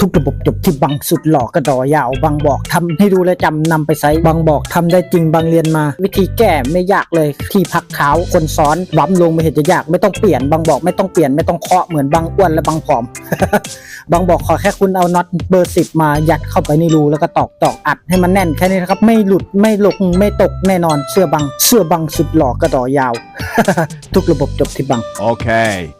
ทุกระบบจบที่บังสุดหล่อกระดอยาวบางบอกทำให้ดูและจำนำไปใช้บางบอกทำได้จริงบางเรียนมา วิธีแก้ไม่ยากเลยที่พักเท้าคนซ้อนล้ำลงไม่เห็นจะยากไม่ต้องเปลี่ยนบางบอกไม่ต้องเปลี่ยนไม่ต้องเคาะเหมือนบางอ้วนและบางผอม บางบอกขอแค่คุณเอาน็อตเบอร์สิบมายัดเข้าไปในรูแล้วก็ตอกตอกอัดให้มันแน่นแค่นี้นะครับไม่หลุดไม่หลกไม่ตกแน่นอนเสื้อบังเสื้อบังสุดหล่อกระดอยาว ทุกระบบจบที่บัง Okay.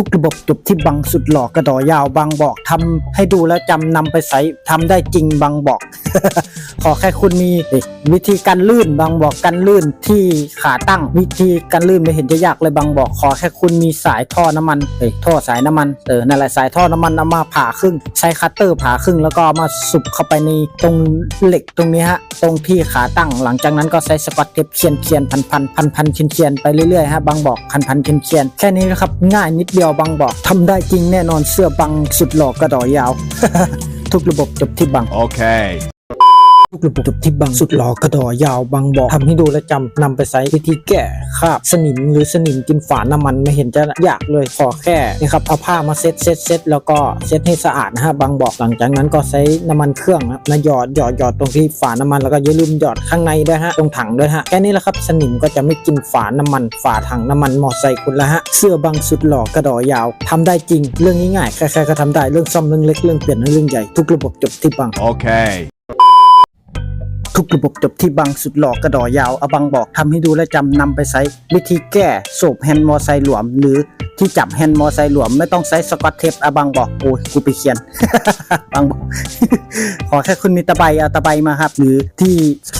ทุกระบบจบที่บังสุดหล่อกระดอยาวบางบอกทำให้ดูแล้วจำนำไปใช้ทำได้จริงบางบอก ขอแค่คุณมีวิธีการลื่นบางบอกการลื่นที่ขาตั้งวิธีการลื่นไม่เห็นจะยากเลยบางบอก ขอแค่คุณมีสายท่อน้ำมันเอ้ยท่อสายน้ำมันเออนั่นแหละสายท่อน้ำมันเอามาผ่าครึ่ง ใช้คัตเตอร์ผ่าครึ่งแล้วก็ามาสุบเข้าไปในตรงเหล็กตรงนี้ฮะตรงที่ขาตั้ง หลังจากนั้นก็ใช้สกอตเทปเคียนเคียนพันพันพันพันเคียนเคียนไปเรื่อยๆฮะบางบอกพันพันเคียนเคียนแค่นี้นะครับง่ายนิดเดียวบางบอกทำได้จริงแน่นอนเสื้อบังสุดหล่อกระดอยาว ทุกระบบจบที่บัง โอเค ทุกระบบจบที่บังสุดหล่อกระดอยาวบางบอกทำให้ดูและจำนำไปใช้วิธีแก้คาบสนิมหรือสนิมกินฝาน้ำมันไม่เห็นจะยากเลยขอแค่นี่ครับเอาผ้ามาเซ็ตเซ็ตเซ็ตแล้วก็เซ็ตให้สะอาดนะฮะบางบอกหลังจากนั้นก็ใช้น้ำมันเครื่องนะหยอดหยอดหยอดตรงที่ฝาน้ำมันแล้วก็อย่าลืมหยอดข้างในด้วยฮะตรงถังด้วยฮะแค่นี้แหละครับสนิมก็จะไม่กินฝาน้ำมัน ฝาถังน้ำมันมอไซค์คุณละฮะเสื้อบังสุดหล่อกระดอยาวทำได้จริง เรื่องง่ายๆใครๆก็ทำได้เรื่องซ่อมเรื่องเล็กเรื่องเปลี่ยนเรื่องใหญ่ทุกระบบจบที่บัง Okay. ทุกระบบจบที่บังสุดหลอกกระดอยาวอบังบอกทำให้ดูและจำนำไปใช้วิธีแก้โศบแฮนด์มอไซค์หลวมหรือ ที่จับแฮนด์มอไซค์หลวมไม่ต้องใช้สกอตเทปอาบังบอกโอ้ยกูไปเขียน บังบอก ขอแค่คุณมีตะไบเอาตะไบมาครับ หรือที่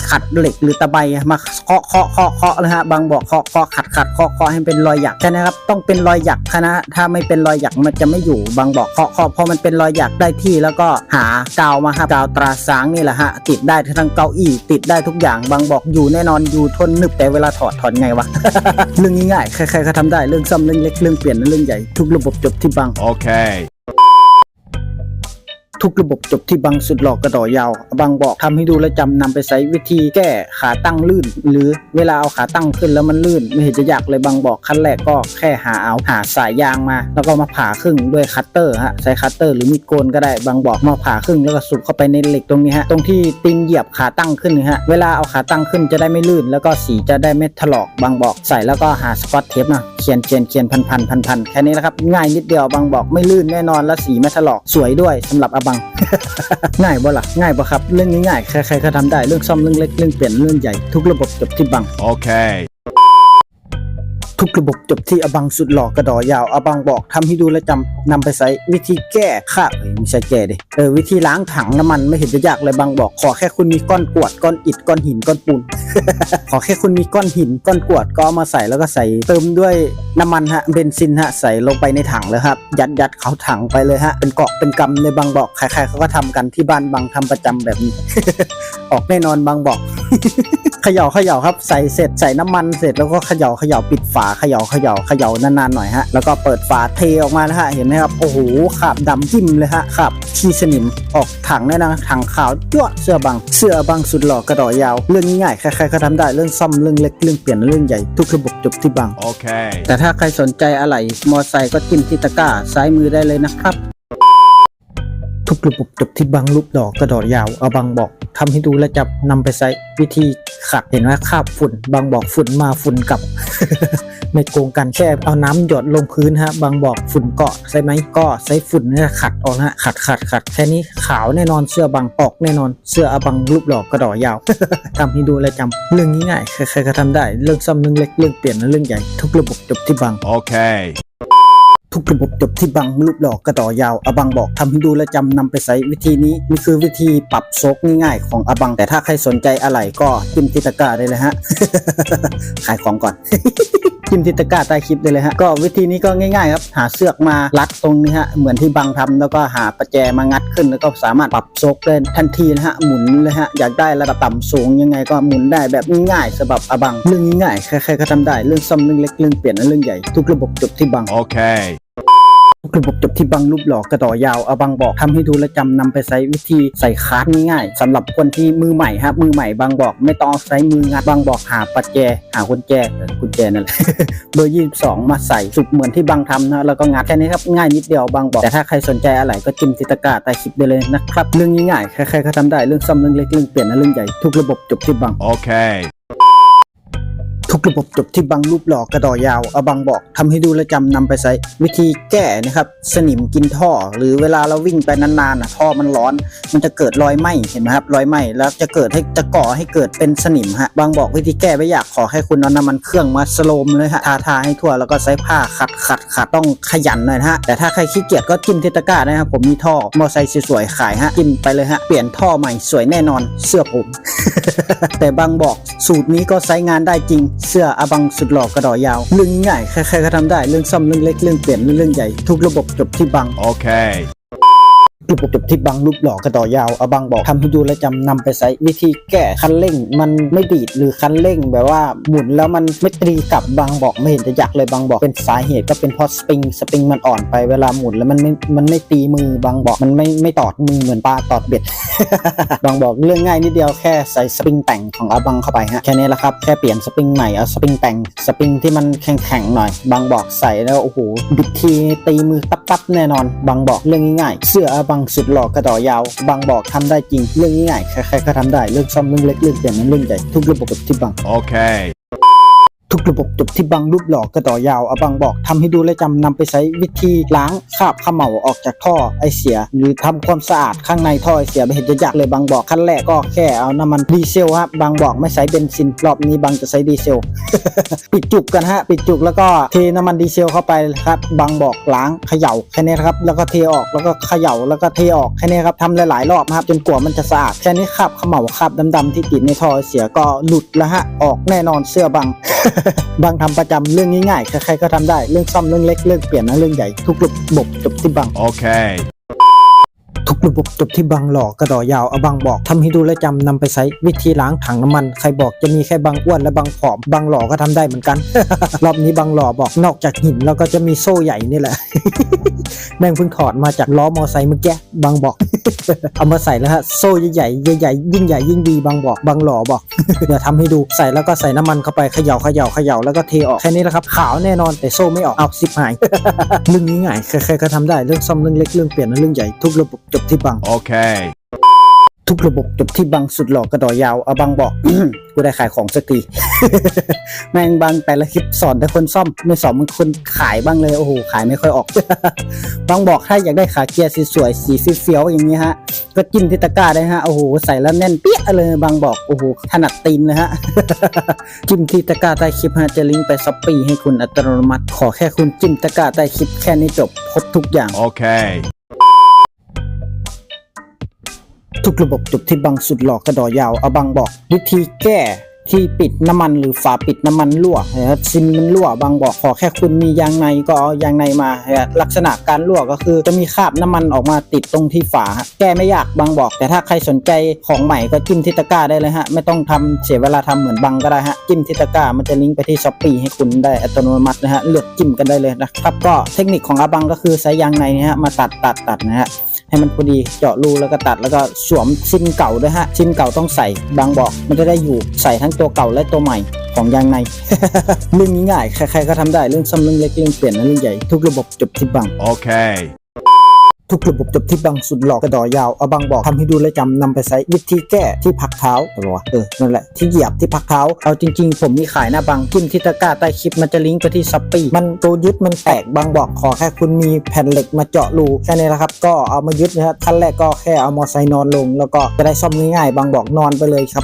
ขัดเหล็กหรือตะไบมาเคาะเคาะเคาะเคาะนะฮะบางบอกเคาะเคาะขัดขัดเคาะเคาะให้เป็นรอยหยักแค่นี้ครับต้องเป็นรอยหยักนะฮะถ้าไม่เป็นรอยหยักมันจะไม่อยู่บางบอกเคาะเคาะพอมันเป็นรอยหยักได้ที่แล้วก็หากาวมาครับกาวตราสางนี่แหละฮะติดได้ทั้งเก้าอี้ติดได้ทุกอย่างบางบอกอยู่แน่นอนอยู่ทนหนึบแต่เวลาถอดถอดไงวะเรื่องง่ายๆใครๆก็ทำได้เรื่องซ่อมเรื่องเล็กเรื่องเปลี่ยนเรื่องใหญ่ทุกระบบจบที่บางโอเค ทุกระบบจบที่บังสุดหลอกกระดอยาวบางบอกทำให้ดูและจำนำไปใช้วิธีแก้ขาตั้งลื่น หรือเวลาเอาขาตั้งขึ้นแล้วมันลื่น ไม่เห็นจะยากเลยบางบอกขั้นแรกก็แค่หาเอาหาสายยางมา แล้วก็มาผ่าครึ่งด้วยคัตเตอร์ฮะใช้คัตเตอร์หรือมีดโกนก็ได้บางบอกมาผ่าครึ่งแล้วก็สุบเข้าไปในเหล็กตรงนี้ฮะตรงที่ตีนเหยียบขาตั้งขึ้นฮะเวลาเอาขาตั้งขึ้นจะได้ไม่ลื่น แล้วก็สีจะได้ไม่ถลอกบางบอกใส่แล้วก็หาสกอตเทปมาเขียนเขียนเขียนพันพันพันพันแค่นี้แหละครับง่ายนิดเดียวบางบอกไม่ลื่นแน่นอนและสีไม่ถลอกสวยด้วยสำหรับอบัง ง่ายบ่ล่ะง่ายบ่ครับ เรื่องง่ายๆใครๆก็ทำได้เรื่องซ่อมเรื่องเล็กเรื่องเปลี่ยนเรื่องใหญ่ทุกระบบจบที่บัง Okay. ทุกระบบจบที่อบังสุดหล่อกระดอยาวอบังบอกทำให้ดูและจำนำไปใช้วิธีแก้ค่าเอ้ยไม่ใช่แก้ดิเออวิธีล้างถังน้ำมันไม่เห็นจะยากเลยบางบอกขอแค่คุณมีก้อนกวดก้อนอิฐก้อนหินก้อนปูนขอแค่คุณมีก้อนหินก้อนกวดก็มาใส่แล้วก็ใส่เติมด้วยน้ำมันฮะเบนซินฮะใส่ลงไปในถังเลยครับยัดยัดเขาถังไปเลยฮะเป็นเกาะเป็นกำเลยบางบอกใครๆเขาก็ทำกันที่บ้านบางทำประจำแบบนี้ ออกแน่นอนบางบอก เขย่าเขย่าครับใส่เสร็จใส่น้ำมันเสร็จแล้วก็เขย่าเขย่าปิดฝาเขย่าเขย่าเขย่านานๆหน่อยฮะแล้วก็เปิดฝาเทออกมานะฮะเห็นไหมครับโอ้โหขาบดำจิ้มเลยฮะขาบขี้สนิมออกถังแน่นะถังขาวจ้วะเสื้อบังเสื้อบังสุดหล่อกระดอยาว เรื่องง่ายๆใครๆก็ทำได้เรื่องซ่อมเรื่องเล็กเรื่องเปลี่ยนเรื่องใหญ่ทุกระบบจบที่บัง Okay. แต่ถ้าใครสนใจอะไรมอไซค์ก็จิ้มที่ตะกร้าซ้ายมือได้เลยนะครับทุกระบบจบที่บังลูกดอกกระดอดยาวเอาบังบอก ทำให้ดูและจับนำไปใช้วิธีขัดเห็นว่าคาบฝุ่น บางบอกฝุ่นมาฝุ่นกลับ ไม่โกงกันแค่เอาน้ำหยดลงพื้นฮะ บางบอกฝุ่นเกาะใช่ไหมก็ใช้ฝุ่นเนี่ยขัดออกนะฮะขัดขัดขัดแค่นี้ขาวแน่นอนเสื้อบังออกแน่นอนเสื้ออบังรูปดอกกระดอยาวทำให้ดูและจำเรื่องง่ายใครๆก็ทำได้ เรื่องซ่อมเรื่องเล็กเรื่องเปลี่ยนเรื่องใหญ่ทุกระบบจบที่บัง Okay. ทุกระบบจบที่บังรูปดอกกระต่อยาวอบังบอกทำให้ดูและจำนำไปใช้วิธีนี้นี่คือวิธีปรับโซกง่ายๆของอบัง แต่ถ้าใครสนใจอะไรก็จิ้มที่ตะกร้าได้เลยฮะ ขายของก่อน จิ้มที่ตะกร้าใต้คลิปได้เลยฮะ ก็วิธีนี้ก็ง่ายๆครับ หาเสือกมารัดตรงนี้ฮะ เหมือนที่บังทำแล้วก็หาประแจมางัดขึ้น แล้วก็สามารถปรับโซกได้ทันทีนะฮะ หมุนเลยฮะ อยากได้ระดับต่ำสูงยังไงก็หมุนได้แบบง่ายๆสำหรับอบัง เรื่องง่ายๆใครๆก็ทำได้ เรื่องซ่อมเรื่องเล็กเรื่องเปลี่ยนและเรื่องใหญ่ทุกระบบจบที่บัง Okay. ทุก ระบบจบที่บังรูปหล่อกระดอยาวเอาบังบอกทำให้ดูและจำนำไปใช้วิธีใส่คาร์ดง่ายๆสำหรับคนที่มือใหม่ฮะมือใหม่บางบอกไม่ต้องใช้มืองัดบางบอกหาปัจแจหากุญแจเออกุญแจนั่นแหละเบอร์22มาใส่สุดเหมือนที่บางทำนะแล้วก็งัดแค่นี้ครับง่ายนิดเดียวบางบอกแต่ถ้าใครสนใจอะไรก็จิ้มที่ตกร้าใต้คลิปได้เลยนะครับเรื่องง่ายๆใครๆก็ทำได้เรื่องซ่อมเรื่องเล็กเรื่องเปลี่ยนนะเรื่องใหญ่ทุกระบบจบที่บัง Okay. ทุ กระบบจบที่บังรูปหล่อกระดอยาวเอาบังบอกทำให้ดูและจำนำไปใช้วิธีแก้นะครับ สนิมกินท่อ หรือเวลาเราวิ่งไปนานๆนะท่อมันร้อน มันจะเกิดรอยไหมเห็นไหมครับรอยไหมแล้วจะเกิดให้จะก่อให้เกิดเป็นสนิมฮะบางบอกวิธีแก้ไม่อยากขอให้คุณเอาน้ำมันเครื่องมาสโลมเลยฮะทาทาให้ทั่วแล้วก็ใช้ผ้าขัดขัดขัดต้องขยันหน่อยฮะแต่ถ้าใครขี้เกียจก็จิ้มที่ตะกร้าได้นะครับผมมีท่อมอไซค์สวยๆขายฮะจิ้มไปเลยฮะเปลี่ยนท่อใหม่สวยแน่นอนเสื้อผม แต่บางบอกสูตรนี้ก็ใช้งานได้จริงเสื้ออาบังสุดหล่อกระดอยาวเรื่องง่ายใครๆก็ทำได้เรื่องซ่อมเรื่องเล็กเรื่องเปลี่ยนเรื่องใหญ่ทุกระบบจบที่บังโอเค บบจบที่บังรูปหล่อกระดอยาวเอาบังบอกทำให้ดูและจำนำไปใช้วิธีแก้คันเร่ง มันไม่ดีดหรือคันเร่งแบบว่าหมุนแล้วมันไม่ตรีกลับบางบอกไม่เห็นจะอยากเลยบางบอกเป็นสาเหตุก็เป็นเพราะสปริงสปริงมันอ่อนไปเวลาหมุนแล้วมันไม่มันไม่ตีมือบางบอกมันไม่ไม่ตอดมือเหมือนปลาตอดเบ็ดบางบอกเรื่องง่ายนิดเดียวแค่ใส่สปริงแต่งของอาบังเข้าไปฮะแค่นี้แหละครับแค่เปลี่ยนสปริงใหม่เอาสปริงแต่งสปริงที่มันแข็งๆหน่อยบางบอกใส่แล้วโอ้โหบิดทีตีมือตับๆแน่นอนบางบอกเรื่องง่ายๆเสื้ออาบังสุดหล่อกระต่อยาว บางบอกทำได้จริง เรื่องง่ายๆใครๆก็ทำได้เรื่องซ่อมเรื่องเล็กเรื่องใหญ่เรื่องใหญ่ทุกระบบบที่บังโอเค ทุกระบบจบที่บังรูปหล่อกระต่อยาวอบังบอกทำให้ดูและจำนำไปใช้วิธีล้างคราบขม่าออกจากท่อไอเสีย หรือทำความสะอาดข้างในท่อไอเสียไม่เห็นจะยากเลยบางบอกขั้นแรกก็แค่เอาน้ำมันดีเซลครับบางบอกไม่ใช้เบนซินรอบนี้บางจะใช้ดีเซล ปิดจุกกันฮะปิดจุกแล้วก็เทน้ำมันดีเซลเข้าไปครับบางบอกล้างเขย่าแค่นี้ครับแล้วก็เทออกแล้วก็เขย่าแล้วก็เทออกแค่นี้ครับทำหลายๆรอบนะครับจนกว่ามันจะสะอาดแค่นี้คราบขม่าคราบดำๆที่ติดในท่อไอเสียก็หลุดแล้วฮะออกแน่นอนเสื้อบางบางทำประจำเรื่องง่ายๆใครๆก็ทำได้เรื่องซ่อมเรื่องเล็กเรื่องเปลี่ยนนะเรื่องใหญ่ทุกระบบจบที่บางโอเค ทุกระบบจบที่บังหล่อกระดอยาวเอาบังบอกทำให้ดูและจำนำไปใช้วิธีล้างถังน้ำมัน ใครบอกจะมีแค่บางอ้วนและบางผอมบางหล่อก็ทำได้เหมือนกัน รอบนี้บางหล่อบอกนอกจากหินแล้วก็จะมีโซ่ใหญ่นี่แหละแม่งเพิ่งถอดมาจากล้อมอไซค์เมื่อกี้บางบอก เอามาใส่แล้วฮะโซ่ใหญ่ใหญ่ยิ่งใหญ่ยิ่งดีบางบอกบางหล่อบอกเดี๋ยวทำให้ดูใส่แล้วก็ใส่น้ำมันเข้าไปเขย่าเขย่าเขย่าแล้วก็เทออกแค่นี้แหละครับขาวแน่นอนแต่โซ่ไม่ออกเอาสิบหายเรื่องนี้ง่ายใครๆก็ทำได้เรื่องซ่อมเรื่องเล็กเรื่องเปลี่ยนนะเรื่องใหญ่ทุกระบบจบที่บัง Okay. ทุกระบบจบที่บังสุดหล่อกระดอยาวเอาบังบอก กูได้ขายของสักที แม่งบังแต่ละคลิปสอนแต่คนซ่อม ไม่สอนมึงคนขายบ้างเลยโอ้โหขายไม่ค่อยออก บังบอกถ้าอยากได้ขาเกียร์สวยๆสีเฟี้ยวๆอย่างนี้ฮะ ก็จิ้มที่ตะกร้าได้ฮะโอ้โหใส่แล้วแน่นเปี้ยเลยบางบอกโอ้โหถนัดตีนเลยฮะ จิ้มที่ตะกร้าใต้คลิปฮะจะลิงก์ไปซัปปีให้คุณอัตโนมัติ ขอแค่คุณจิ้มตะกร้าใต้คลิปแค่นี้จบครบทุกอย่าง Okay. ทุกระบบจบที่บังสุดหลอกกระดอยาวเอาบังบอกวิธีแก้ที่ปิดน้ำมันหรือฝาปิดน้ำมันรั่วนะครับซิมมันรั่วบางบอกขอแค่คุณมียางในก็เอายางในมานะครลักษณะการรั่วก็คือจะมีคราบน้ำมันออกมาติดตรงที่ฝา แก้ไม่ยากบางบอก แต่ถ้าใครสนใจของใหม่ก็จิ้มที่ตะกร้าได้เลยฮะไม่ต้องทำเสียเวลาทำเหมือนบังก็ได้ฮะจิ้มที่ตะกร้ามันจะลิงก์ไปที่ช้อปปีให้คุณได้อัตโนมัตินะฮะเลือกจิ้มกันได้เลยนะครับก็เทคนิคของอาบังก็คือใช้ยางในนะฮะมาตัดตัดตัดนะฮะ ให้มันพอดีเจาะรูแล้วก็ตัดแล้วก็สวมชิ้นเก่าด้วยฮะ ชิ้นเก่าต้องใส่บางบอกมันจะได้อยู่ใส่ทั้งตัวเก่าและตัวใหม่ของยางใน เรื่องนี้ง่ายใครๆก็ทำได้เรื่องซ่อมเรื่องเล็กเรื่องเปลี่ยนและเรื่องใหญ่ทุกระบบจบที่บังโอเค ทุกระบบจบที่บังสุดหลอกกระดอยาวเอาบังบอกทำให้ดูและจำนำไปใช้วิธีแก้ที่พักเท้าอะไรวเออนั่นแหละที่เหยียบที่พักเท้าเอาจริง ๆ ผมมีขายหน้าบังจิ้มที่ตะกร้าใต้คลิปมันจะลิงก์ไปที่ซัปปี้มันตัวยึดมันแตกบางบอกขอแค่คุณมีแผ่นเหล็กมาเจาะรูแค่นี้ละครับก็เอามายึดนะครับขั้นแรกก็แค่เอามอไซค์นอนลง แล้วก็จะได้ซ่อมง่ายๆบางบอกนอนไปเลยครับ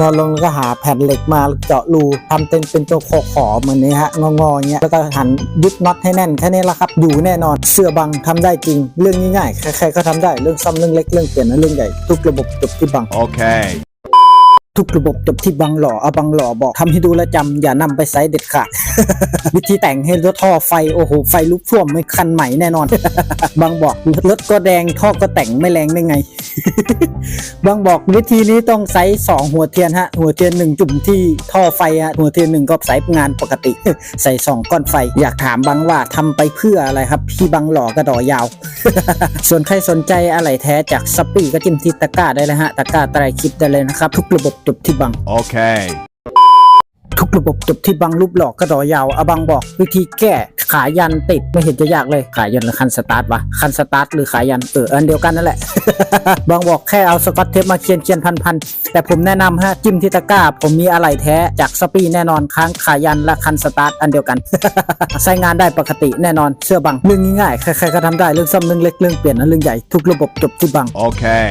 นอนลงแล้วก็หาแผ่นเหล็กมาเจาะรูทำเป็นเป็นตัวขอขอเหมือนนี้ฮะงอๆอย่างเงี้ยแล้วก็หันยึดน็อตให้แน่นแค่นี้ละครับอยู่แน่นอนเสื้อบังทำได้จริงเรื่องง่ายๆ ใครๆก็ทำได้ เรื่องซ่อมเรื่องเล็ก เรื่องเปลี่ยนและเรื่องใหญ่ ทุกระบบจบที่บัง โอเค ทุกระบบจบที่บังหล่อเอาบังหล่อบอกทำให้ดูแลวจำอย่านำไปใช้เด็ดขาด วิธีแต่งให้รถท่อไฟ โอ้โห ไฟลุกท่วมไม่คันใหม่แน่นอน บางบอกรถก็แดงท่อก็แต่งไม่แรงได้ไง บางบอกวิธีนี้ต้องใช้สองหัวเทียนฮะ หัวเทียนหนึ่งจุ่มที่ท่อไฟฮะหัวเทียนหนึ่งก็ใช้งานปกติ ใส่สองก้อนไฟ อยากถามบางว่าทำไปเพื่ออะไรครับ พี่บางหล่อกระดอยาว ส่วนใครสนใจอะไรแท้จากซัปปี้ก็จิ้มที่ตะกร้าได้เลยฮะตะกร้าใต้คลิปได้เลยนะครับ ทุกระบบจบที่บัง Okay. ทุกระบบจบที่บังรูปหลอกกระดอยาวอาบังบอก วิธีแก้ขายันติดไม่เห็นจะยากเลย ขายันหรือคันสตาร์ทวะคันสตาร์ทหรือขายันเอออันเดียวกันนั่นแหละ บางบอกแค่เอาสกอตเทปมาเคียนเคียนพันพันๆแต่ผมแนะนำฮะจิ้มที่ตะกร้า ผมมีอะไรแท้จากสปีแน่นอนค้างขายันและคันสตาร์ทอันเดียวกัน ใช้งานได้ปกติแน่นอนเสื้อบังเรื่องง่ายๆใครๆก็ทำได้เรื่องซ้ำเรื่องเล็กเรื่องเปลี่ยนนะเรื่องใหญ่ทุกระบบจบที่บัง Okay.